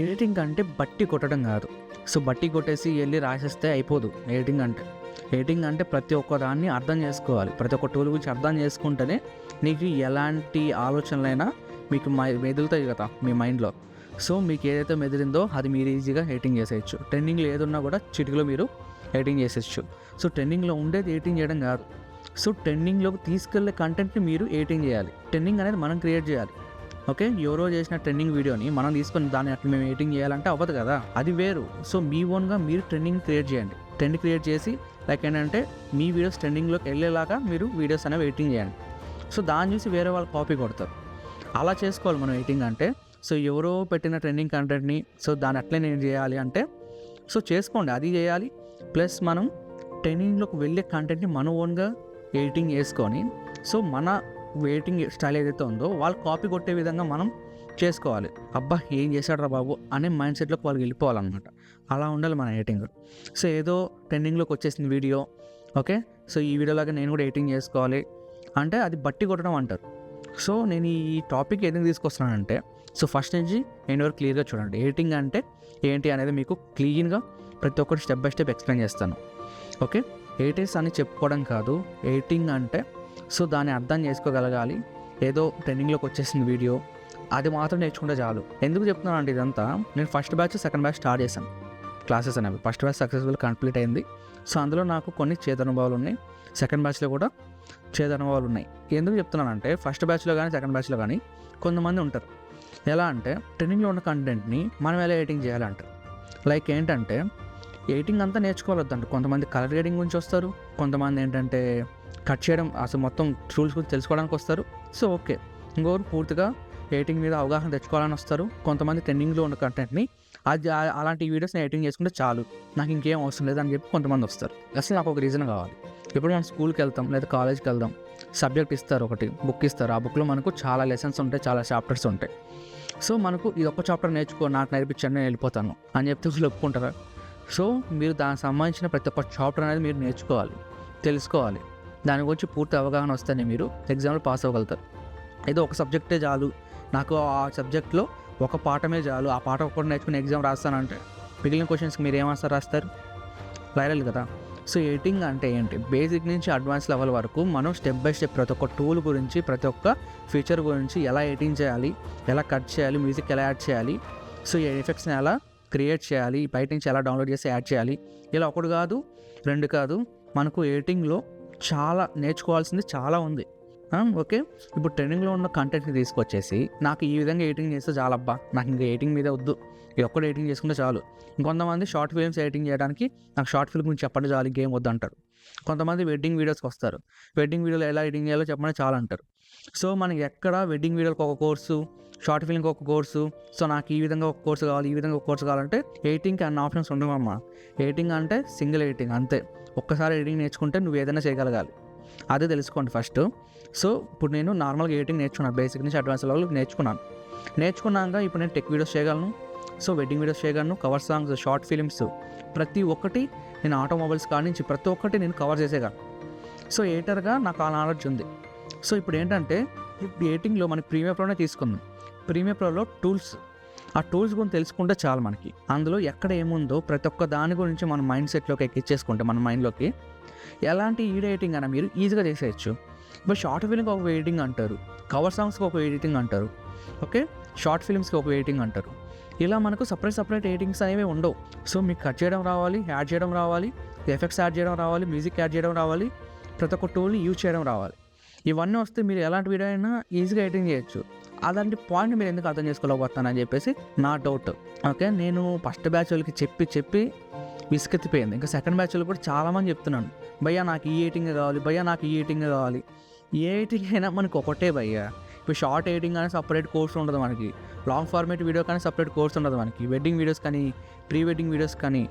Editing అంటే బట్టి కొట్టడం కాదు. సో బట్టి కొట్టేసి వెళ్ళి రాసేస్తే అయిపోదు ఎడిటింగ్ అంటే. ఎడిటింగ్ అంటే ప్రతి ఒక్క దాన్ని అర్థం చేసుకోవాలి. ప్రతి ఒక్క టూల్ గురించి అర్థం చేసుకుంటేనే నీకు ఎలాంటి ఆలోచనలైనా మీకు మై మెదులుతాయి కదా మీ మైండ్లో. సో మీకు ఏదైతే మెదిలిందో అది మీరు ఈజీగా ఎడిటింగ్ చేసేయచ్చు. ట్రెండింగ్లో ఏదున్నా కూడా చిటికలో మీరు ఎడిటింగ్ చేసేయచ్చు. సో ట్రెండింగ్లో ఉండేది ఎడిటింగ్ చేయడం కాదు. సో ట్రెండింగ్లోకి తీసుకెళ్ళే కంటెంట్ని మీరు ఎడిటింగ్ చేయాలి. ట్రెండింగ్ అనేది మనం క్రియేట్ చేయాలి. ఓకే? ఎవరో చేసిన ట్రెండింగ్ వీడియోని మనం తీసుకొని దాన్ని అట్లా మేము ఎడిటింగ్ చేయాలంటే అవ్వదు కదా? అది వేరు. సో మీ ఓన్గా మీరు ట్రెండింగ్ క్రియేట్ చేయండి. ట్రెండ్ క్రియేట్ చేసి లైక్ ఏంటంటే మీ వీడియోస్ ట్రెండింగ్లోకి వెళ్ళేలాగా మీరు వీడియోస్ అనేవి ఎడిటింగ్ చేయండి. సో దాన్ని చూసి వేరే వాళ్ళు కాపీ కొడతారు. అలా చేసుకోవాలి మనం ఎడిటింగ్ అంటే. సో ఎవరో పెట్టిన ట్రెండింగ్ కంటెంట్ని సో దాన్ని అట్లే నేను చేయాలి అంటే సో చేసుకోండి. అది చేయాలి. ప్లస్ మనం ట్రెండింగ్లోకి వెళ్ళే కంటెంట్ని మన ఓన్గా ఎడిటింగ్ చేసుకొని సో మన వెయిటింగ్ స్టైల్ ఏదైతే ఉందో వాళ్ళు కాపీ కొట్టే విధంగా మనం చేసుకోవాలి. అబ్బా ఏం చేశాడ్రా బాబు అనే మైండ్ సెట్లోకి వాళ్ళు వెళ్ళిపోవాలన్నమాట. అలా ఉండాలి మన ఎడిటింగ్. సో ఏదో ట్రెండింగ్లోకి వచ్చేసింది వీడియో. ఓకే? సో ఈ వీడియోలాగా నేను కూడా ఎడిటింగ్ చేసుకోవాలి. అంటే అది బట్టి కొట్టడం అంటారు. సో నేను ఈ టాపిక్ ఎందుకు తీసుకొస్తున్నానంటే సో ఫస్ట్ నుంచి ఎండ్ వరకు క్లియర్గా చూడండి. ఎడిటింగ్ అంటే ఏంటి అనేది మీకు క్లీన్గా ప్రతి ఒక్కటి స్టెప్ బై స్టెప్ ఎక్స్ప్లెయిన్ చేస్తాను. ఓకే? ఎడిటింగ్స్ అని చెప్పుకోవడం కాదు. ఎడిటింగ్ అంటే సో దాన్ని అర్థం చేసుకోగలగాలి. ఏదో ట్రెండింగ్లోకి వచ్చేసింది వీడియో. అది మాత్రం నేర్చుకుంటే చాలు. ఎందుకు చెప్తున్నాను అంటే ఇదంతా నేను first batch second batch start చేశాను. క్లాసెస్ అనేవి. ఫస్ట్ బ్యాచ్ సక్సెస్ఫుల్ కంప్లీట్ అయింది. సో అందులో నాకు కొన్ని చేతనుభవాలు ఉన్నాయి. సెకండ్ బ్యాచ్లో కూడా చేతనుభవాలు ఉన్నాయి. ఎందుకు చెప్తున్నానంటే ఫస్ట్ బ్యాచ్లో కానీ సెకండ్ బ్యాచ్లో కానీ కొంతమంది ఉంటారు. ఎలా అంటే ట్రెండింగ్లో ఉన్న కంటెంట్ని మనం ఎలా ఎడిటింగ్ చేయాలంటారు లైక్ ఏంటంటే ఎడిటింగ్ అంతా నేర్చుకోవద్దంట కొంతమంది కలర్ గ్రేడింగ్ గురించి వస్తారు. కొంతమంది ఏంటంటే కట్ చేయడం అసలు మొత్తం రూల్స్ గురించి తెలుసుకోవడానికి వస్తారు. So okay. ఇంకొకరు పూర్తిగా ఎడిటింగ్ మీద అవగాహన తెచ్చుకోవాలని వస్తారు. కొంతమంది ట్రెండింగ్లో ఉన్న కంటెంట్ని అది అలాంటి వీడియోస్ని ఎడిటింగ్ చేసుకుంటే చాలు నాకు ఇంకేం అవసరం లేదు అని చెప్పి కొంతమంది వస్తారు. అసలు నాకు ఒక రీజన్ కావాలి. ఇప్పుడు మనం స్కూల్కి వెళ్తాం లేదా కాలేజ్కి వెళ్దాం సబ్జెక్ట్ ఇస్తారు ఒకటి బుక్ ఇస్తారు. ఆ బుక్లో మనకు చాలా లెసన్స్ ఉంటాయి చాలా చాప్టర్స్ ఉంటాయి. సో మనకు ఇది ఒక్క చాప్టర్ నేర్చుకో నాకు నేర్పించండి నేను వెళ్ళిపోతాను అని చెప్తే వీళ్ళు ఒప్పుకుంటారా? సో మీరు దానికి సంబంధించిన ప్రతి ఒక్క చాప్టర్ అనేది మీరు నేర్చుకోవాలి తెలుసుకోవాలి. దాని గురించి పూర్తి అవగాహన వస్తేనే మీరు ఎగ్జామ్లో పాస్ అవ్వగలుగుతారు. ఏదో ఒక సబ్జెక్టే చాలు. నాకు ఆ సబ్జెక్ట్లో ఒక పాఠమే చాలు. ఆ పాఠం ఒకటి నేర్చుకుని ఎగ్జామ్ రాస్తానంటే మిగిలిన క్వశ్చన్స్కి మీరు ఏం రాస్తారు? వైరల్ కదా. సో ఎడిటింగ్ అంటే ఏంటి? బేసిక్ నుంచి అడ్వాన్స్ లెవెల్ వరకు మనం స్టెప్ బై స్టెప్ ప్రతి ఒక్క టూల్ గురించి ప్రతి ఒక్క ఫీచర్ గురించి ఎలా ఎడిటింగ్ చేయాలి? ఎలా కట్ చేయాలి? మ్యూజిక్ ఎలా యాడ్ చేయాలి? సో ఈ ఎఫెక్ట్స్ని ఎలా క్రియేట్ చేయాలి? బయట నుంచి ఎలా డౌన్లోడ్ చేసి యాడ్ చేయాలి? ఇలా ఒకటి కాదు రెండు కాదు. మనకు ఎడిటింగ్లో చాలా నేర్చుకోవాల్సింది చాలా ఉంది. ఓకే? ఇప్పుడు ట్రెండింగ్లో ఉన్న కంటెంట్ని తీసుకొచ్చేసి నాకు ఈ విధంగా ఎడిటింగ్ చేస్తే చాలా అబ్బా నాకు ఇంకా ఎడిటింగ్ మీద వద్దు. ఇది ఒక్కటి ఎడిటింగ్ చేసుకుంటే చాలు. ఇంకొంతమంది షార్ట్ ఫిల్మ్స్ ఎడిటింగ్ చేయడానికి నాకు షార్ట్ ఫిల్మ్ గురించి చెప్పండి చాలు ఇంకేం వద్దు అంటారు కొంతమంది వెడ్డింగ్ వీడియోస్కి వస్తారు. వెడ్డింగ్ వీడియోలో ఎలా ఎడిటింగ్ చేయాలో చెప్పండి చాలు అంటారు. సో మనకి ఎక్కడ వెడ్డింగ్ వీడియోలకు ఒక కోర్సు షార్ట్ ఫిల్మ్కి ఒక కోర్సు సో నాకు ఈ విధంగా ఒక కోర్సు కావాలి ఈ విధంగా ఒక కోర్సు కావాలంటే ఎయిటింగ్కి అన్ని ఆప్షన్స్ ఉండవమ్మా. ఎడిటింగ్ అంటే సింగిల్ ఎయిటింగ్ అంతే. ఒక్కసారి ఎడిటింగ్ నేర్చుకుంటే నువ్వు ఏదైనా చేయగలగాలి. అదే తెలుసుకోండి ఫస్ట్. సో ఇప్పుడు నేను నార్మల్గా ఎడిటింగ్ నేర్చుకున్నాను బేసిక్ నుంచి అడ్వాన్స్ లెవెల్ నేర్చుకున్నాను. నేర్చుకున్నాక ఇప్పుడు నేను టెక్ వీడియోస్ చేయగలను. సో వెడ్డింగ్ వీడియోస్ చేయగలను కవర్ సాంగ్స్ షార్ట్ ఫిలిమ్స్. ప్రతి ఒక్కటి నేను ఆటోమొబైల్స్ కాడి నుంచి ప్రతి ఒక్కటి నేను కవర్ చేసేయగలను. సో ఎడిటర్గా నాకు ఆ నాలెడ్జ్ ఉంది. సో ఇప్పుడు ఏంటంటే ఎడిటింగ్లో మనకి ప్రీమియర్ ప్రోనే తీసుకుందాం. ప్రీమియర్ ప్రోలో టూల్స్. ఆ టూల్స్ గురించి తెలుసుకుంటే చాలు మనకి. అందులో ఎక్కడ ఏముందో ప్రతి ఒక్క దాని గురించి మన మైండ్ సెట్లోకి ఎక్కించేసుకుంటే మన మైండ్లోకి ఎలాంటి ఈడ్ ఎడిటింగ్ అయినా మీరు ఈజీగా చేసేయచ్చు. ఇప్పుడు షార్ట్ ఫిల్మ్కి ఒక ఎడిటింగ్ అంటారు. కవర్ సాంగ్స్కి ఒక ఎడిటింగ్ అంటారు. ఓకే? షార్ట్ ఫిల్మ్స్కి ఒక ఎడిటింగ్ అంటారు. ఇలా మనకు సపరేట్ సపరేట్ ఎడిటింగ్స్ అనేవి ఉండవు. సో మీకు కట్ చేయడం రావాలి యాడ్ చేయడం రావాలి ఎఫెక్ట్స్ యాడ్ చేయడం రావాలి మ్యూజిక్ యాడ్ చేయడం రావాలి ప్రతి ఒక్క టూల్ని యూజ్ చేయడం రావాలి. ఇవన్నీ వస్తే మీరు ఎలాంటి వీడియో అయినా ఈజీగా ఎడిటింగ్ చేయొచ్చు. అలాంటి పాయింట్ మీరు ఎందుకు అర్థం చేసుకోలేకపోతున్నారని చెప్పేసి నా డౌట్ ఓకే నేను ఫస్ట్ బ్యాచ్ వాళ్ళకి చెప్పి చెప్పి విసుకెత్తిపోయింది. ఇంకా సెకండ్ బ్యాచ్ వాళ్ళు కూడా చాలామంది చెప్తున్నాను. భయ్యా నాకు ఈ ఎయిటింగ్ కావాలి. భయ్యా నాకు ఈ ఎయిటింగ్ కావాలి. ఏ ఎయిటింగ్ అయినా మనకు ఒకటే భయ్యా. ఇప్పుడు షార్ట్ ఎడిటింగ్ కానీ సపరేట్ కోర్స్ ఉండదు మనకి. లాంగ్ ఫార్మేట్ వీడియో కానీ సపరేట్ కోర్స్ ఉండదు మనకి. వెడ్డింగ్ వీడియోస్ కానీ ప్రీ వెడ్డింగ్ వీడియోస్ కానీ.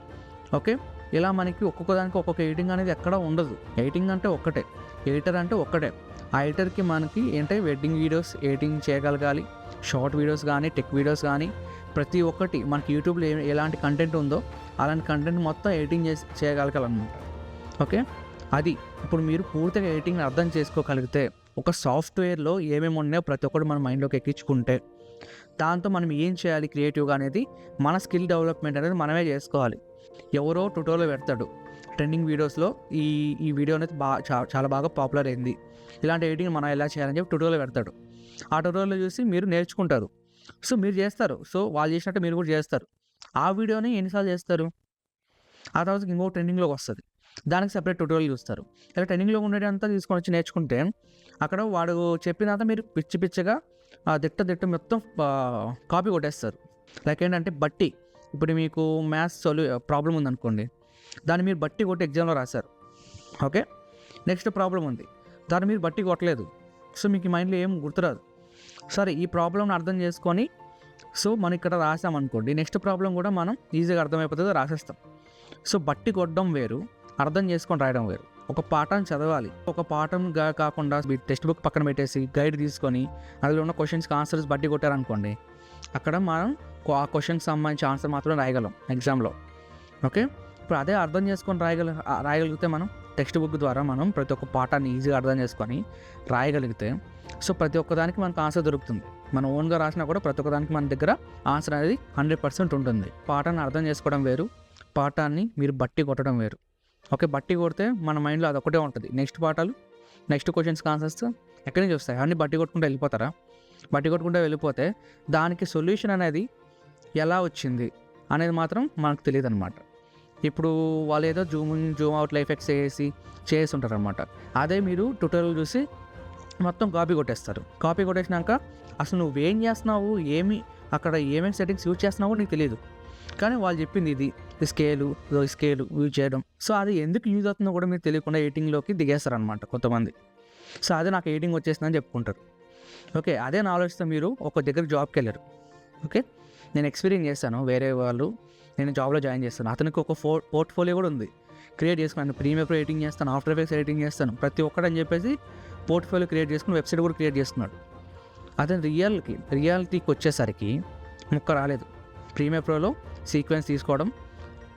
ఓకే ఇలా మనకి ఒక్కొక్క దానికి ఒక్కొక్క ఎడిటింగ్ అనేది ఎక్కడ ఉండదు. ఎడిటింగ్ అంటే ఒక్కటే. ఎడిటర్ అంటే ఒక్కటే. ఆ ఎడిటర్కి మనకి ఏంటంటే వెడ్డింగ్ వీడియోస్ ఎడిటింగ్ చేయగలగాలి. షార్ట్ వీడియోస్ కానీ టెక్ వీడియోస్ కానీ ప్రతి ఒక్కటి మనకి యూట్యూబ్లో ఏ- ఎలాంటి కంటెంట్ ఉందో అలాంటి కంటెంట్ మొత్తం ఎడిటింగ్ చేసి చేయగలగాలన్నమాట. ఓకే? అది ఇప్పుడు మీరు పూర్తిగా ఎడిటింగ్ని అర్థం చేసుకోగలిగితే ఒక సాఫ్ట్వేర్లో ఏమేమి ఉన్నాయో ప్రతి ఒక్కటి మన మైండ్లోకి ఎక్కించుకుంటే దాంతో మనం ఏం చేయాలి? క్రియేటివ్గా అనేది మన స్కిల్ డెవలప్మెంట్ అనేది మనమే చేసుకోవాలి. ఎవరో ట్యూటోరియల్ పెడతాడు. ట్రెండింగ్ వీడియోస్లో ఈ ఈ వీడియో అనేది బాగా చాలా బాగా పాపులర్ అయింది. ఇలాంటి ఎడిటింగ్ మనం ఎలా చేయాలని చెప్పి ట్యూటోరియల్ పెడతాడు. ఆ ట్యూటోరియల్ చూసి మీరు నేర్చుకుంటారు. సో మీరు చేస్తారు. సో వాళ్ళు చేసినట్టు మీరు కూడా చేస్తారు. ఆ వీడియోని ఎన్నిసార్లు చేస్తారు? ఆ తర్వాత ఇంకో ట్రెండింగ్లోకి వస్తుంది. దానికి సెపరేట్ ట్యూటోరియల్ చూస్తారు. ఇలా ట్రెండింగ్లో ఉండేదంతా తీసుకొని వచ్చి నేర్చుకుంటే అక్కడ వాడు చెప్పినంత మీరు పిచ్చి పిచ్చిగా ఆ దిట్ట దిట్ట మొత్తం కాపీ కొట్టేస్తారు. లైక్ ఏంటంటే బట్టి. ఇప్పుడు మీకు మ్యాథ్స్ సొల్యూ ప్రాబ్లం ఉందనుకోండి. దాన్ని మీరు బట్టి కొట్టి ఎగ్జామ్లో రాశారు. ఓకే? నెక్స్ట్ ప్రాబ్లం ఉంది. దాని మీరు బట్టి కొట్టలేదు. సో మీకు మైండ్లో ఏం గుర్తురాదు. సరే ఈ ప్రాబ్లమ్ని అర్థం చేసుకొని సో మనం ఇక్కడ రాసామనుకోండి నెక్స్ట్ ప్రాబ్లం కూడా మనం ఈజీగా అర్థమైపోతుంది రాసేస్తాం. సో బట్టి కొట్టడం వేరు అర్థం చేసుకొని రాయడం వేరు. ఒక పాఠం చదవాలి. ఒక పాఠంగా కాకుండా మీ టెక్స్ట్ బుక్ పక్కన పెట్టేసి గైడ్ తీసుకొని అందులో ఉన్న క్వశ్చన్స్కి ఆన్సర్స్ బట్టి కొట్టారనుకోండి అక్కడ మనం ఆ క్వశ్చన్కి సంబంధించి ఆన్సర్ మాత్రం రాయగలం ఎగ్జామ్లో. ఓకే? ఇప్పుడు అదే అర్థం చేసుకొని రాయగల రాయగలిగితే మనం టెక్స్ట్ బుక్ ద్వారా మనం ప్రతి ఒక్క పాఠాన్ని ఈజీగా అర్థం చేసుకొని రాయగలిగితే సో ప్రతి ఒక్కదానికి మనకు ఆన్సర్ దొరుకుతుంది. మనం ఓన్గా రాసినా కూడా ప్రతి ఒక్కదానికి మన దగ్గర ఆన్సర్ అనేది హండ్రెడ్ పర్సెంట్ ఉంటుంది. పాఠాన్ని అర్థం చేసుకోవడం వేరు పాఠాన్ని మీరు బట్టి కొట్టడం వేరు. ఓకే బట్టి కొడితే మన మైండ్లో అదొకటే ఉంటుంది. నెక్స్ట్ పాఠాలు నెక్స్ట్ క్వశ్చన్స్కి ఆన్సర్స్ ఎక్కడి నుంచి వస్తాయి? అన్ని బట్టి కొట్టుకుంటూ వెళ్ళిపోతారా? బట్టి కొట్టుకుంటూ వెళ్ళిపోతే దానికి సొల్యూషన్ అనేది ఎలా వచ్చింది అనేది మాత్రం మనకు తెలియదు అనమాట ఇప్పుడు వాళ్ళు ఏదో జూమ్ జూమ్ అవుట్ ఎఫెక్ట్స్ వేసి చేసి చేసి అనమాట అదే మీరు ట్యూటోరియల్ చూసి మొత్తం కాపీ కొట్టేస్తారు. కాపీ కొట్టేసినాక అసలు నువ్వేం చేస్తున్నావు? ఏమి అక్కడ ఏమేమి సెట్టింగ్స్ యూజ్ చేస్తున్నావో నీకు తెలియదు కానీ వాళ్ళు చెప్పింది ఇది. స్కేలు స్కేలు యూజ్ చేయడం. సో అది ఎందుకు యూజ్ అవుతుందో కూడా మీకు తెలియకుండా ఎయిటింగ్లోకి దిగేస్తారు అనమాట కొంతమంది. సో అదే నాకు ఎయిటింగ్ వచ్చేసిందని చెప్పుకుంటారు. ఓకే అదే నా ఆలోచిస్తే మీరు ఒక దగ్గర జాబ్కి వెళ్ళారు. ఓకే? నేను ఎక్స్పీరియన్స్ చేశాను వేరే వాళ్ళు. నేను జాబ్లో జాయిన్ చేస్తాను. అతనికి ఒక ఫో పోర్ట్ఫోలియో కూడా ఉంది. క్రియేట్ చేసుకున్నాను ప్రీమియర్ ప్రో ఎడిటింగ్ చేస్తాను ఆఫ్టర్ ఎఫెక్ట్స్ ఎడిటింగ్ చేస్తాను. ప్రతి ఒక్కడని చెప్పేసి పోర్ట్ఫోలియో క్రియేట్ చేసుకుని వెబ్సైట్ కూడా క్రియేట్ చేస్తున్నాడు. అతను రియల్కి రియాలిటీకి వచ్చేసరికి ముక్క రాలేదు. ప్రీమియర్ ప్రోలో సీక్వెన్స్ తీసుకోవడం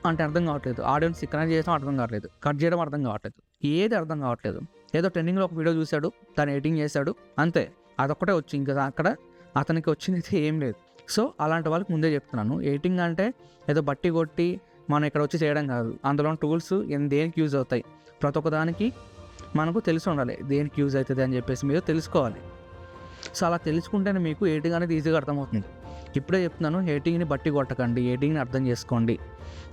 అంటే అర్థం కావట్లేదు. ఆడియన్స్ కనెక్ట్ చేయడం అర్థం కావట్లేదు. కట్ చేయడం అర్థం కావట్లేదు. ఏది అర్థం కావట్లేదు. ఏదో ట్రెండింగ్లో ఒక వీడియో చూశాడు దాన్ని ఎడిటింగ్ చేశాడు అంతే. అదొక్కటే వచ్చి ఇంకా అక్కడ అతనికి వచ్చింది అయితే ఏం లేదు. సో అలాంటి వాళ్ళకి ముందే చెప్తున్నాను. ఎడిటింగ్ అంటే ఏదో బట్టి కొట్టి మనం ఇక్కడ వచ్చి చేయడం కాదు. అందులో టూల్స్ దేనికి యూజ్ అవుతాయి? ప్రతి ఒక్క దానికి మనకు తెలిసి ఉండాలి. దేనికి యూజ్ అవుతుంది అని చెప్పేసి మీరు తెలుసుకోవాలి. సో అలా తెలుసుకుంటేనే మీకు ఎడిటింగ్ అనేది ఈజీగా అర్థమవుతుంది. ఇప్పుడే చెప్తున్నాను ఎడిటింగ్ని బట్టి కొట్టకండి. ఎయిటింగ్ని అర్థం చేసుకోండి.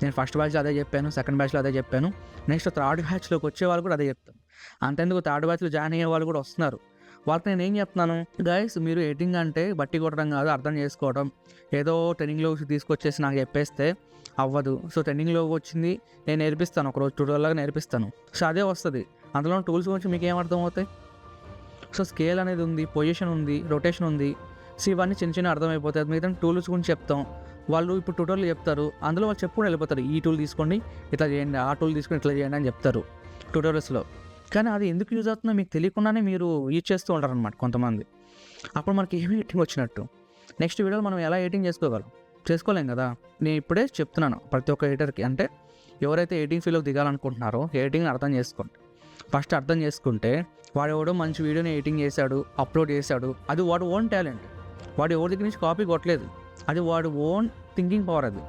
నేను ఫస్ట్ బ్యాచ్లో అదే చెప్పాను సెకండ్ బ్యాచ్లో అదే చెప్పాను. నెక్స్ట్ థర్డ్ బ్యాచ్లోకి వచ్చే వాళ్ళు కూడా అదే చెప్తాను అంతెందుకు? థర్డ్ బ్యాచ్లో జాయిన్ అయ్యే వాళ్ళు కూడా వస్తున్నారు. వాళ్ళకి నేను ఏం చెప్తున్నాను గైస్ మీరు ఎడిటింగ్ అంటే బట్టి కొట్టడం కాదు అర్థం చేసుకోవడం. ఏదో ట్రైనింగ్లో తీసుకొచ్చేసి నాకు చెప్పేస్తే అవ్వదు. సో ట్రైనింగ్లో వచ్చింది నేను నేర్పిస్తాను. ఒక రోజు ట్యూటోరియల్గా నేర్పిస్తాను. సో అదే వస్తుంది. అందులో టూల్స్ గురించి మీకు ఏం అర్థం అవుతాయి సో స్కేల్ అనేది ఉంది పొజిషన్ ఉంది రొటేషన్ ఉంది. సో ఇవన్నీ చిన్న చిన్న అర్థమైపోతాయి. మిగతా టూల్స్ గురించి చెప్తాం. వాళ్ళు ఇప్పుడు ట్యూటోరియల్ చెప్తారు. అందులో వాళ్ళు చెప్పుకొని వెళ్ళిపోతారు. ఈ టూల్ తీసుకోండి ఇట్లా చేయండి ఆ టూల్ తీసుకొని ఇట్లా చేయండి అని చెప్తారు. ట్యూటోరియల్స్లో కానీ అది ఎందుకు యూజ్ అవుతుందో మీకు తెలియకుండానే మీరు యూజ్ చేస్తూ ఉంటారు అనమాట కొంతమంది. అప్పుడు మనకి ఏమి ఎడిటింగ్ వచ్చినట్టు. నెక్స్ట్ వీడియోలో మనం ఎలా ఎడిటింగ్ చేసుకోగలం? చేసుకోలేం కదా? నేను ఇప్పుడే చెప్తున్నాను ప్రతి ఒక్క ఎడిటర్కి. అంటే ఎవరైతే ఎడిటింగ్ ఫీల్డ్లోకి దిగాలనుకుంటున్నారో ఎడిటింగ్ని అర్థం చేసుకోండి. ఫస్ట్ అర్థం చేసుకుంటే వాడు ఎవడో మంచి వీడియోని ఎడిటింగ్ చేశాడు అప్లోడ్ చేశాడు అది వాడు ఓన్ టాలెంట్. వాడు ఎవరి దగ్గర నుంచి కాపీ కొట్టలేదు అది వాడు ఓన్ థింకింగ్ పవర్ అది.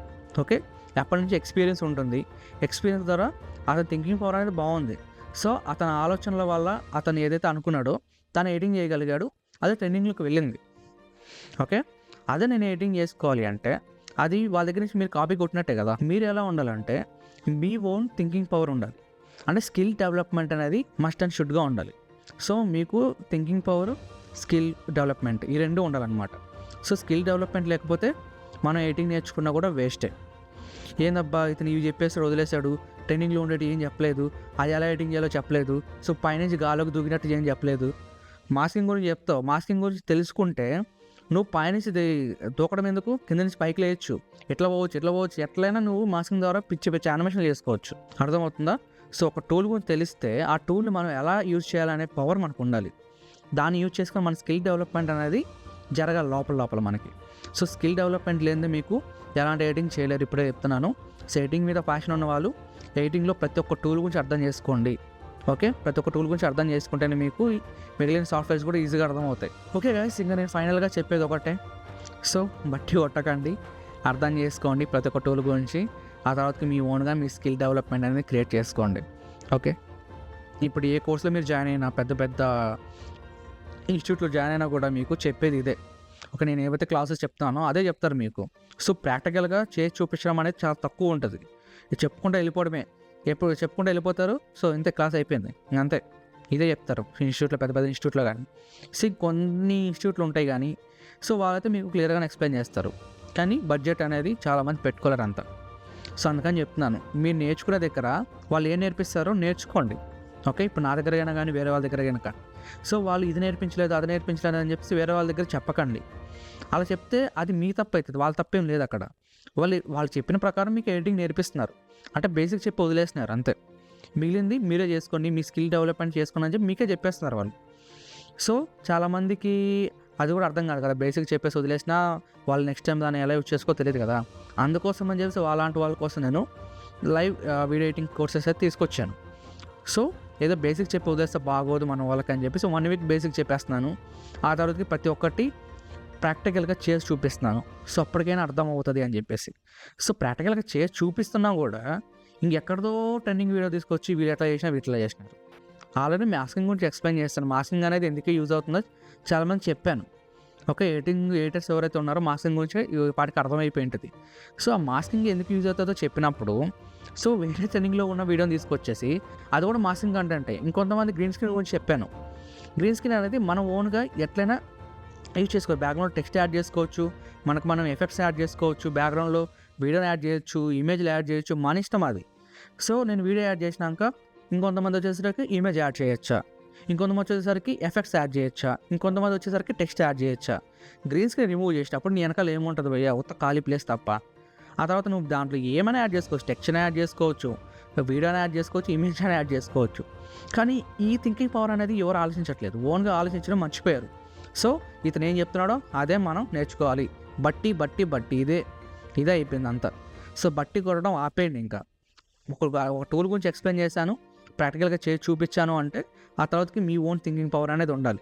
ఓకే? ఎప్పటి నుంచి ఎక్స్పీరియన్స్ ఉంటుంది? ఎక్స్పీరియన్స్ ద్వారా అతని థింకింగ్ పవర్ అనేది బాగుంది. సో అతని ఆలోచనల వల్ల అతను ఏదైతే అనుకున్నాడో తను ఎడిటింగ్ చేయగలిగాడు అదే ట్రెండింగ్లోకి వెళ్ళింది. ఓకే? అదే నేను ఎడిటింగ్ చేసుకోవాలి అంటే అది వాళ్ళ దగ్గర నుంచి మీరు కాపీ కొట్టినట్టే కదా? మీరు ఎలా ఉండాలంటే మీ ఓన్ థింకింగ్ పవర్ ఉండాలి. అంటే స్కిల్ డెవలప్మెంట్ అనేది మస్ట్ అండ్ షుడ్గా ఉండాలి. సో మీకు థింకింగ్ పవర్ స్కిల్ డెవలప్మెంట్ ఈ రెండు ఉండాలన్నమాట. సో స్కిల్ డెవలప్మెంట్ లేకపోతే మనం ఎయిటింగ్ నేర్చుకున్నా కూడా వేస్టే. ఏందబ్బా ఇతను ఇవి చెప్పేసాడు వదిలేశాడు? ట్రైనింగ్లో ఉండేటి ఏం చెప్పలేదు. అది ఎలా ఎడిటింగ్ చేయాలో చెప్పలేదు. సో పైనుంచి గాలోకి దూకినట్టు ఏం చెప్పలేదు. మాస్కింగ్ గురించి చెప్తావు. మాస్కింగ్ గురించి తెలుసుకుంటే నువ్వు పైనుంచి దూకడం ఎందుకు? కింద నుంచి పైకి లేయచ్చు. ఎట్లా పోవచ్చు? ఎట్లా పోవచ్చు? ఎట్లయినా నువ్వు మాస్కింగ్ ద్వారా పిచ్చి పిచ్చి యానిమేషన్ చేసుకోవచ్చు. అర్థమవుతుందా? సో ఒక టూల్ గురించి తెలిస్తే ఆ టూల్ని మనం ఎలా యూజ్ చేయాలనే పవర్ మనకు ఉండాలి. దాన్ని యూజ్ చేసుకొని మన స్కిల్ డెవలప్మెంట్ అనేది జరగాలి లోపల లోపల మనకి. సో స్కిల్ డెవలప్మెంట్ లేనిదే మీకు ఎలాంటి ఎడిటింగ్ చేయలేరు. ఇప్పుడే చెప్తున్నాను. సో ఎడిటింగ్ మీద ప్యాషన్ ఉన్న వాళ్ళు ఎడిటింగ్లో ప్రతి ఒక్క టూల్ గురించి అర్థం చేసుకోండి. ఓకే? ప్రతి ఒక్క టూల్ గురించి అర్థం చేసుకుంటేనే మీకు మిగిలిన సాఫ్ట్వేర్స్ కూడా ఈజీగా అర్థమవుతాయి. ఓకే గాయస్ ఇంకా నేను ఫైనల్గా చెప్పేది ఒకటే. సో బట్టి కొట్టకండి. అర్థం చేసుకోండి ప్రతి ఒక్క టూల్ గురించి. ఆ తర్వాత మీ ఓన్గా మీ స్కిల్ డెవలప్మెంట్ అనేది క్రియేట్ చేసుకోండి. ఓకే? ఇప్పుడు ఏ కోర్సులో మీరు జాయిన్ అయినా పెద్ద పెద్ద ఇన్స్టిట్యూట్లో జాయిన్ అయినా కూడా మీకు చెప్పేది ఇదే. ఒక నేను ఏవైతే క్లాసెస్ చెప్తానో అదే చెప్తారు మీకు. సో ప్రాక్టికల్గా చేసి చూపించడం అనేది చాలా తక్కువ ఉంటుంది. ఇది చెప్పుకుంటూ వెళ్ళిపోవడమే. ఎప్పుడు చెప్పుకుంటూ వెళ్ళిపోతారు? సో ఇంతే క్లాస్ అయిపోయింది. అంతే. ఇదే చెప్తారు. ఇన్స్టిట్యూట్లో పెద్ద పెద్ద ఇన్స్టిట్యూట్లో కానీ. సో కొన్ని ఇన్స్టిట్యూట్లు ఉంటాయి కానీ. సో వాళ్ళైతే మీకు క్లియర్గానే ఎక్స్ప్లెయిన్ చేస్తారు. కానీ బడ్జెట్ అనేది చాలామంది పెట్టుకోలేరు అంత సో అందుకని చెప్తున్నాను. మీరు నేర్చుకునే దగ్గర వాళ్ళు ఏం నేర్పిస్తారో నేర్చుకోండి. ఓకే? ఇప్పుడు నా దగ్గర అయినా కానీ వేరే వాళ్ళ దగ్గర కనుక సో వాళ్ళు ఇది నేర్పించలేదు అది నేర్పించలేదు అని చెప్పేసి వేరే వాళ్ళ దగ్గర చెప్పకండి. అలా చెప్తే అది మీ తప్పు అవుతుంది వాళ్ళ తప్పేం లేదు అక్కడ. వాళ్ళు వాళ్ళు చెప్పిన ప్రకారం మీకు ఎడిటింగ్ నేర్పిస్తున్నారు. అంటే బేసిక్ చెప్పి వదిలేస్తున్నారు అంతే. మిగిలింది మీరే చేసుకోండి మీ స్కిల్ డెవలప్మెంట్ చేసుకోండి అని చెప్పి మీకే చెప్పేస్తున్నారు వాళ్ళు. సో చాలామందికి అది కూడా అర్థం కాదు కదా బేసిక్ చెప్పేసి వదిలేసినా వాళ్ళు నెక్స్ట్ టైం దాన్ని ఎలా యూజ్ చేసుకో తెలియదు కదా. అందుకోసం అని చెప్పేసి వాళ్ళంటి వాళ్ళ కోసం నేను లైవ్ వీడియో ఎడిటింగ్ కోర్సెస్ అయితే తీసుకొచ్చాను. సో ఏదో బేసిక్ చెప్పి వదిలేస్తే బాగోదు మన వాళ్ళకి అని చెప్పేసి వన్ వీక్ బేసిక్ చెప్పేస్తున్నాను. ఆ తర్వాతకి ప్రతి ఒక్కటి ప్రాక్టికల్గా చేసి చూపిస్తున్నాను. సో అప్పటికైనా అర్థం అవుతుంది అని చెప్పేసి. సో ప్రాక్టికల్గా చేసి చూపిస్తున్నా కూడా ఇంకెక్కడదో ట్రెండింగ్ వీడియో తీసుకొచ్చి వీళ్ళు ఎట్లా చేసినా వీటిలో చేసినారు. ఆల్రెడీ మాస్కింగ్ గురించి ఎక్స్ప్లెయిన్ చేస్తాను. మాస్కింగ్ అనేది ఎందుకు యూజ్ అవుతుందో చాలామంది చెప్పాను. ఓకే ఎడిటింగ్ ఎడిటర్స్ ఎవరైతే ఉన్నారో మాస్కింగ్ గురించి ఈ పాటికి అర్థమైపోయి ఉంటుంది సో ఆ మాస్కింగ్ ఎందుకు యూజ్ అవుతుందో చెప్పినప్పుడు సో వేరే ట్రెండింగ్లో ఉన్న వీడియోని తీసుకొచ్చేసి అది కూడా మాస్కింగ్ కంటెంట్. ఇంకొంతమంది గ్రీన్ స్క్రీన్ గురించి చెప్పాను. గ్రీన్ స్క్రీన్ అనేది మనం ఓన్గా ఎట్లయినా యూజ్ చేసుకోవచ్చు. బ్యాక్గ్రౌండ్ టెక్స్ట్ యాడ్ చేసుకోవచ్చు. మనకు మనం ఎఫెక్ట్స్ యాడ్ చేసుకోవచ్చు. బ్యాక్గ్రౌండ్లో వీడియోని యాడ్ చేయొచ్చు. ఇమేజ్లు యాడ్ చేయొచ్చు. మన ఇష్టం అది. సో నేను వీడియో యాడ్ చేసినాక ఇంకొంతమంది వచ్చేసరికి ఇమేజ్ యాడ్ చేయొచ్చా? ఇంకొంతమంది వచ్చేసరికి ఎఫెక్ట్స్ యాడ్ చేయొచ్చా? ఇంకొంతమంది వచ్చేసరికి టెక్స్ట్ యాడ్ చేయొచ్చా? గ్రీన్ స్క్రీన్ రిమూవ్ చేసినప్పుడు నీ వెనకాల ఏముంటుంది భయ్యా? ఉత్త ఖాళీ ప్లేస్ తప్ప. ఆ తర్వాత నువ్వు దాంట్లో ఏమైనా యాడ్ చేసుకోవచ్చు. టెక్స్ట్ని యాడ్ చేసుకోవచ్చు. వీడియోని యాడ్ చేసుకోవచ్చు. ఇమేజ్ అని యాడ్ చేసుకోవచ్చు. కానీ ఈ థింకింగ్ పవర్ అనేది ఎవరు ఆలోచించట్లేదు. ఓన్గా ఆలోచించడం మర్చిపోయారు. సో ఇతను ఏం చెప్తున్నాడో అదే మనం నేర్చుకోవాలి. బట్టి బట్టి బట్టి. ఇదే ఇదే అయిపోయింది అంతా. సో బట్టి కొట్టడం ఆపేయండి ఇంకా. ఒక టూల్ గురించి ఎక్స్ప్లెయిన్ చేశాను. ప్రాక్టికల్గా చేసి చూపించాను అంటే ఆ తర్వాతకి మీ ఓన్ థింకింగ్ పవర్ అనేది ఉండాలి.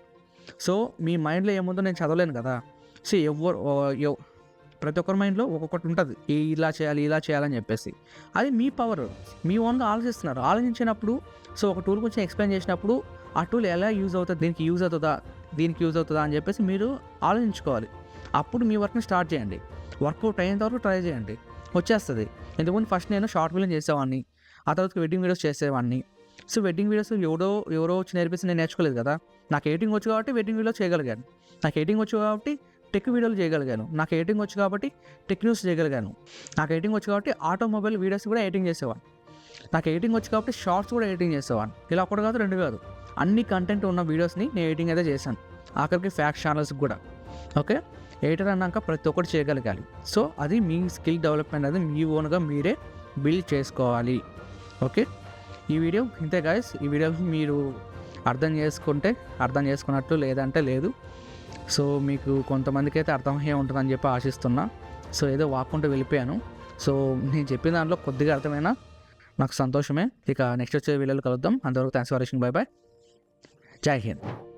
సో మీ మైండ్లో ఏముందో నేను చదవలేను కదా. సో ఎవరు ప్రతి ఒక్కరి మైండ్లో ఒక్కొక్కటి ఉంటుంది. ఈ ఇలా చేయాలి ఇలా చేయాలని చెప్పేసి. అది మీ పవర్. మీ ఓన్గా ఆలోచిస్తున్నారు. ఆలోచించినప్పుడు సో ఒక టూల్ గురించి ఎక్స్ప్లెయిన్ చేసినప్పుడు ఆ టూల్ ఎలా యూజ్ అవుతుంది దీనికి యూజ్ అవుతుందా దీనికి యూజ్ అవుతుందా అని చెప్పేసి మీరు ఆలోచించుకోవాలి. అప్పుడు మీ వర్క్ని స్టార్ట్ చేయండి. వర్కౌట్ అయ్యేంత వరకు ట్రై చేయండి. వచ్చేస్తుంది. ఎందుకంటే ఫస్ట్ నేను షార్ట్ ఫిల్మ్ చేసేవాడిని. ఆ తర్వాత వెడ్డింగ్ వీడియోస్ చేసేవాడిని. సో వెడ్డింగ్ వీడియోస్ ఎవడో ఎవరో వచ్చి నేర్పిస్తే నేను నేర్చుకోలేదు కదా. నాకు ఎడిటింగ్ వచ్చు కాబట్టి వెడ్డింగ్ వీడియో చేయగలిగాను. నాకు ఎడిటింగ్ వచ్చు కాబట్టి టెక్ వీడియోలు చేయగలిగాను. నాకు ఎడిటింగ్ వచ్చు కాబట్టి టెక్ న్యూస్ చేయగలిగాను. నాకు ఎడిటింగ్ వచ్చు కాబట్టి ఆటోమొబైల్ వీడియోస్ కూడా ఎడిటింగ్ చేసేవాడిని. నాకు ఎడిటింగ్ వచ్చు కాబట్టి షార్ట్స్ కూడా ఎడిటింగ్ చేసేవాడిని. ఇలా ఒకటి కాదు రెండు కాదు. అన్ని కంటెంట్ ఉన్న వీడియోస్ని నేను ఎడిటింగ్ అయితే చేశాను. ఆఖరికి ఫ్యాక్ట్ ఛానల్స్ కూడా. ఓకే ఎడిటర్ అన్నాక ప్రతి ఒక్కటి చేయగలగాలి. సో అది మీ స్కిల్ డెవలప్మెంట్ అనేది మీ ఓన్గా మీరే బిల్డ్ చేసుకోవాలి. ఓకే ఈ వీడియో ఇంతే గాయస్ ఈ వీడియో మీరు అర్థం చేసుకుంటే అర్థం చేసుకున్నట్టు లేదంటే లేదు. సో మీకు కొంతమందికి అయితే అర్థమయ్యే ఉంటుందని చెప్పి ఆశిస్తున్నా. సో ఏదో వాక్కుంటూ వెళ్ళిపోయాను. సో నేను చెప్పిన దాంట్లో కొద్దిగా అర్థమైనా నాకు సంతోషమే. ఇక నెక్స్ట్ వచ్చే వీడియోలు కలుద్దాం. అంతవరకు thanks for watching bye bye జై హింద్.